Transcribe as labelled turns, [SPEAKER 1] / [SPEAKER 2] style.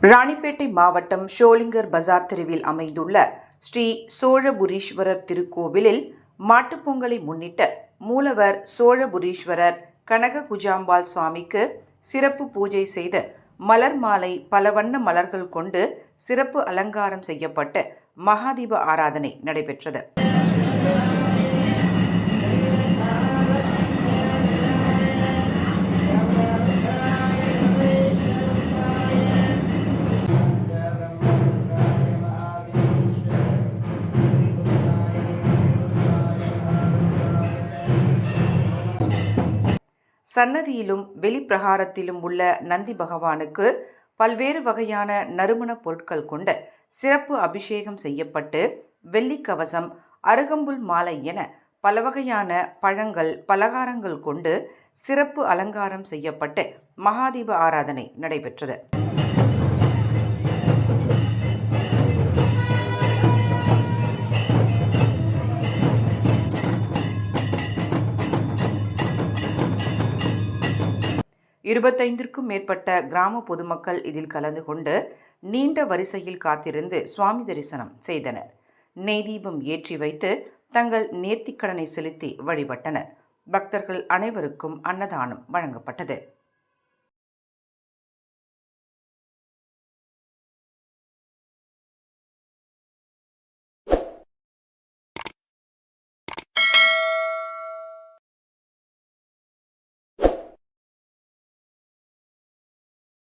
[SPEAKER 1] ராணிப்பேட்டை மாவட்டம் ஷோலிங்கர் பஜார் தெருவில் அமைந்துள்ள ஸ்ரீ சோழபுரீஸ்வரர் திருக்கோவிலில் மாட்டுப்பொங்கலை முன்னிட்டு மூலவர் சோழபுரீஸ்வரர் கனக குஜாம்பாள் சுவாமிக்கு சிறப்பு பூஜை செய்து மலர் மாலை பல வண்ண மலர்கள் கொண்டு சிறப்பு அலங்காரம் செய்யப்பட்டு மகாதீப ஆராதனை நடைபெற்றது. சன்னதியிலும் வெளிப்பிரகாரத்திலும் உள்ள நந்தி பகவானுக்கு பல்வேறு வகையான நறுமணப் பொருட்கள் கொண்டு சிறப்பு அபிஷேகம் செய்யப்பட்டு வெள்ளிக்கவசம் அருகம்புல் மாலை என பல வகையான பழங்கள் பலகாரங்கள் கொண்டு சிறப்பு அலங்காரம் செய்யப்பட்டு மகாதீப ஆராதனை நடைபெற்றது. இருபத்தைந்திற்கும் மேற்பட்ட கிராம பொதுமக்கள் இதில் கலந்து கொண்டு நீண்ட வரிசையில் காத்திருந்து சுவாமி தரிசனம் செய்தனர். நெய் தீபம் ஏற்றி வைத்து தங்கள் நேர்த்திக்கடனை செலுத்தி வழிபட்டனர். பக்தர்கள் அனைவருக்கும் அன்னதானம் வழங்கப்பட்டது.